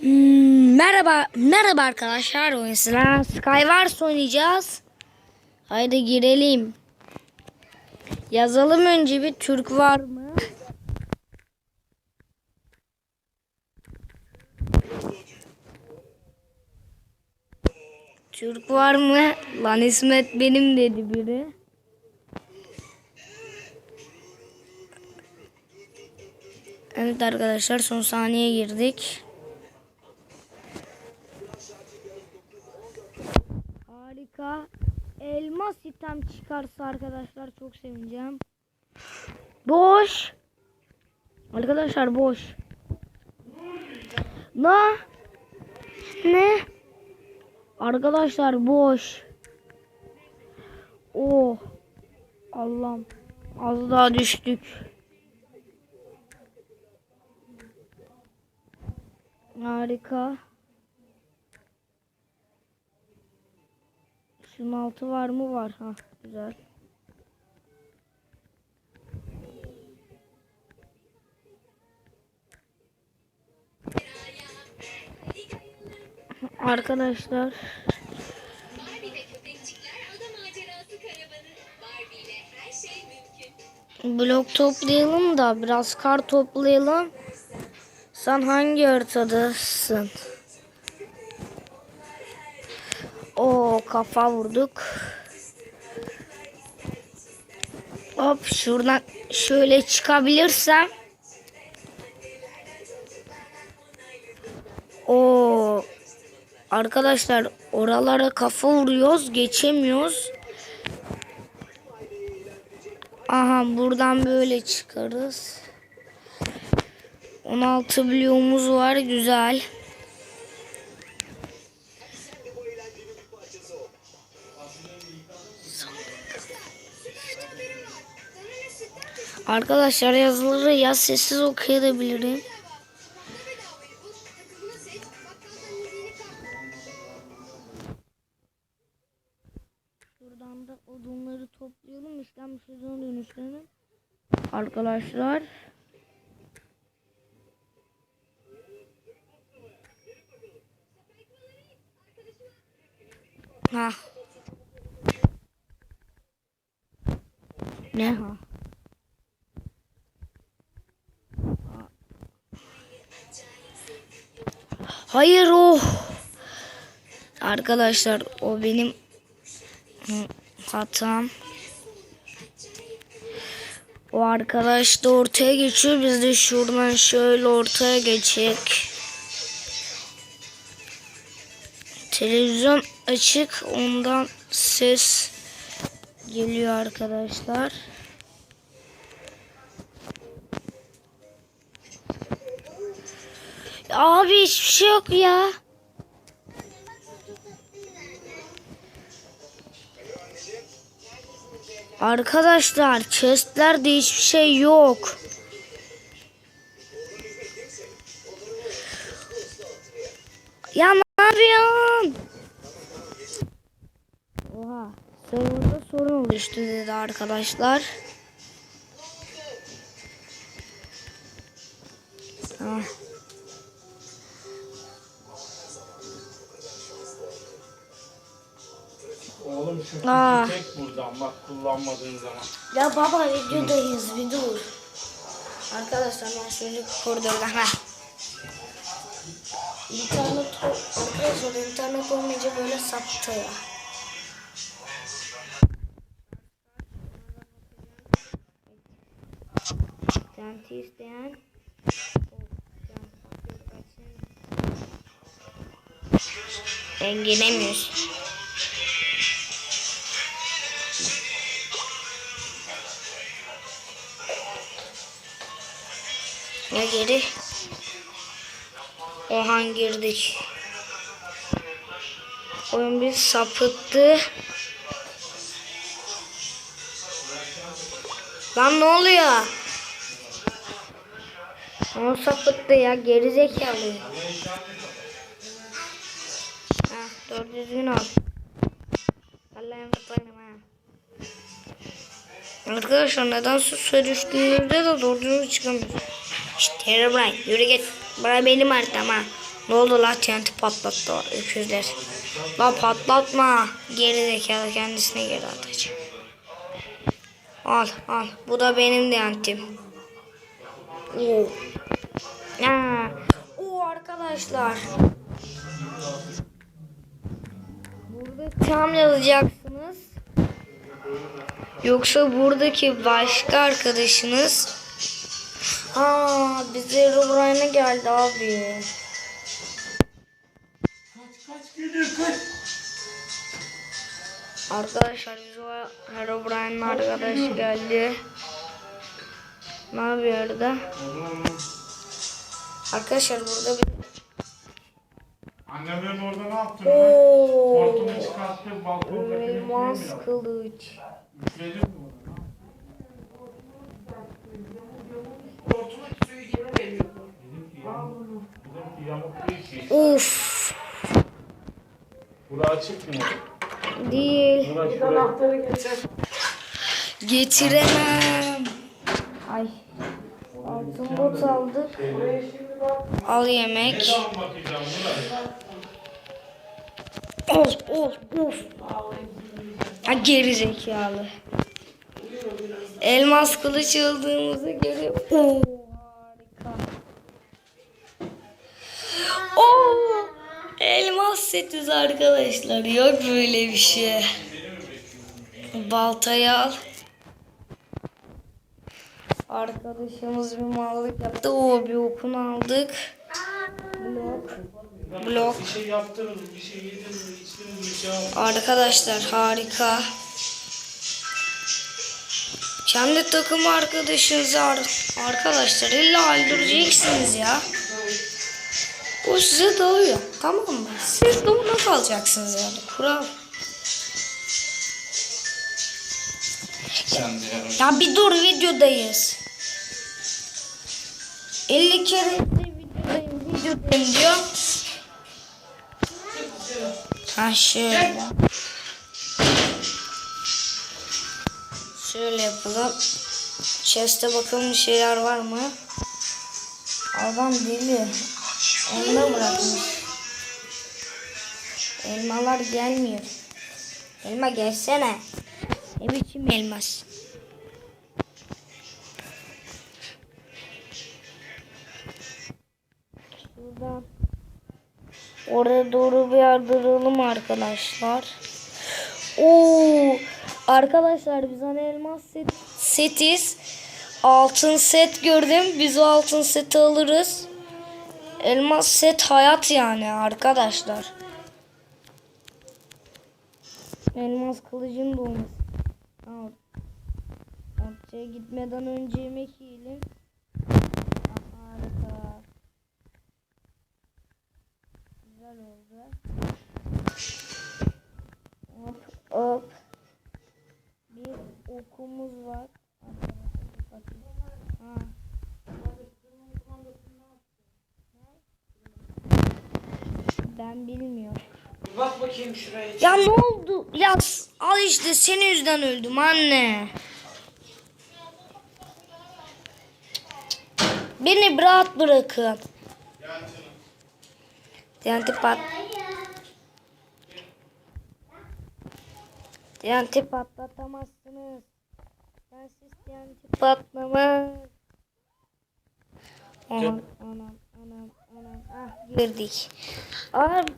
Hmm, merhaba, merhaba arkadaşlar. Oyuncular Skywars oynayacağız. Haydi girelim. Yazalım önce bir Türk var mı? Türk var mı? Lan İsmet benim dedi biri. Evet arkadaşlar son saniye girdik. Harika. Elmas item çıkarsa arkadaşlar çok sevineceğim. Boş. Arkadaşlar boş. Ne? Ne? Arkadaşlar boş. Oh. Allah'ım. Az daha düştük. Harika. Şunun altı var mı? Var. Ha, güzel. Arkadaşlar blok toplayalım da biraz kar toplayalım. Sen hangi haritadasın? O kafa vurduk. Hop şuradan şöyle çıkabilirsem. O arkadaşlar oralara kafa vuruyoruz, geçemiyoruz. Aha buradan böyle çıkarız. 16 bloğumuz var güzel. Arkadaşlar yazıları ya sessiz okuyabilirim. Buradan da odunları toplayalım. İşlem sezon dönüşlerini. Arkadaşlar. Ha. Ne ha? Hayır o. Arkadaşlar o benim hatam. O arkadaş da ortaya geçiyor. Biz de şuradan şöyle ortaya geçecek. Televizyon açık. Ondan ses geliyor arkadaşlar. Abi hiçbir şey yok ya. Arkadaşlar chestlerde hiçbir şey yok. Ya ne yapıyorsun? Oha. Serverda sorun oluştu dedi arkadaşlar. Ah. Oğlum şu Aa. tek buradan bak kullanmadığın zaman. Ya baba videodayız bir dur. Arkadaşlar ben şöyle koridorda ha. İnternet arkadaşlar internet olmayınca böyle saptı ya. Tenti isteyen Engelemiyoruz. Ya geri. Ohan girdik. Oyun bir sapıttı. Lan ne oluyor? Ama sapıttı ya geri zekalı. Ha, doğru düzgün ol. Allah'ım tutayım ha. Arkadaşlar neden su düştüğünüzde de doğru düzgün çıkamıyoruz. İşte Herobrine yürü git. Bura benim haritam ha. Ne oldu la TNT patlattı o öküzler. La patlatma. Geri zekalı kendisine geri atacak. Al al. Bu da benim TNT'm. Oo. Ha. Oo arkadaşlar. Burada tam yazacaksınız. Yoksa buradaki başka arkadaşınız Aa bize Herobrine'e geldi abi. Kaç kaç geliyor kaç. Arkadaşlar Herobrine'in arkadaşı geldi. Ne yapıyor orada? Arkadaşlar burada bir... Annem benim orada ne yaptın? Hortumu çıkarttı balkondaki Elmas kılıç. Üfledin mi yamuk değil ki. Uf. Bura açık mı? Değil. Bura şuraya. Getiremem. Ay. Altın bot aldık. Al yemek. Zaman bakacağım? Of of of. Ha geri zekalı. Elmas kılıç aldığımıza göre Oo, harika. Oo, setiz arkadaşlar. Yok böyle bir şey. Baltayı al. Arkadaşımız bir mallık yaptı. O bir okunu aldık. Blok. Blok. Bir şey yaptınız, bir şey bir şey. Arkadaşlar harika. Kendi takım arkadaşınızı ar- arkadaşlar illa öldüreceksiniz ya. O size dalıyor. Tamam mı? Siz de ona kalacaksınız yani. Kural. Sen de yarın. Ya bir dur videodayız. 50 kere de videodayım, videodayım diyor. Ha şöyle. Şöyle yapalım. Chest'e bakalım bir şeyler var mı? Adam deli. Elma bırakmış. Elmalar gelmiyor. Elma gelsene. Ne biçim elmas? Şuradan oraya doğru bir yardıralım arkadaşlar. Oo, arkadaşlar biz hani elmas set, setiz. Altın set gördüm. Biz o altın seti alırız. Elmas set hayat yani arkadaşlar. Elmas kılıcın da olması. Tamam. Gitmeden önce yemek yiyelim. Ah, Harika. Güzel oldu. Hop hop. Bir okumuz var. Ben bilmiyorum. Bak bakayım şuraya. Ya ne oldu? Ya al işte senin yüzünden öldüm anne. Beni rahat bırakın. TNT pat. TNT patlatamazsınız. Ben siz TNT patlamaz. Anam anam anam anam. Ah girdik. Abi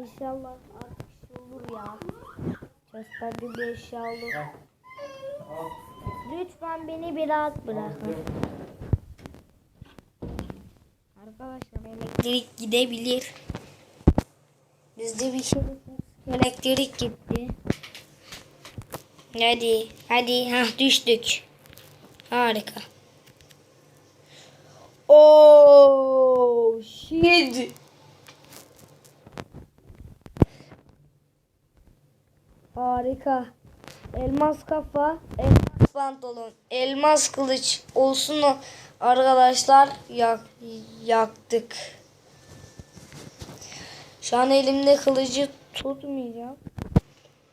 İnşallah artık şey olur ya. Gösterdi bir eşya olur. Lütfen beni bir rahat bırakın. Arkadaşlar elektrik gidebilir. Bizde bir şey elektrik gitti. Hadi hadi ha düştük. Harika. Oh shit. Harika. Elmas kafa, elmas pantolon, elmas kılıç olsun o arkadaşlar yak, yaktık. Şu an elimde kılıcı tutmayacağım.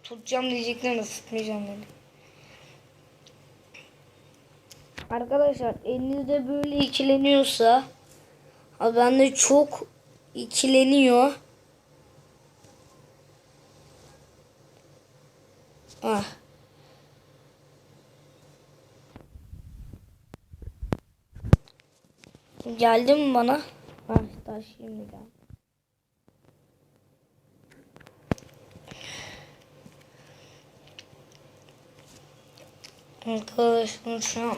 Tutacağım diyecektim de tutmayacağım dedim. Arkadaşlar elinizde böyle ikileniyorsa ha bende çok ikileniyor. Ah. Geldi mi bana? Ah, taş şimdi gel. Arkadaşlar şu an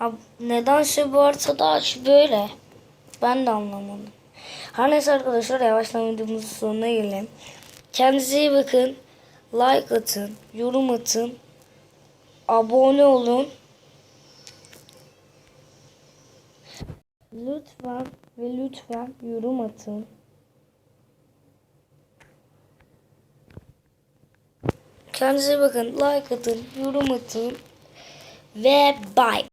Abi nedense bu haritada aç böyle. Ben de anlamadım. Her neyse arkadaşlar yavaştan videomuzun sonuna gelelim. Kendinize iyi bakın. Like atın. Yorum atın. Abone olun. Lütfen ve lütfen yorum atın. Kendinize bakın. Like atın. Yorum atın. Ve bye.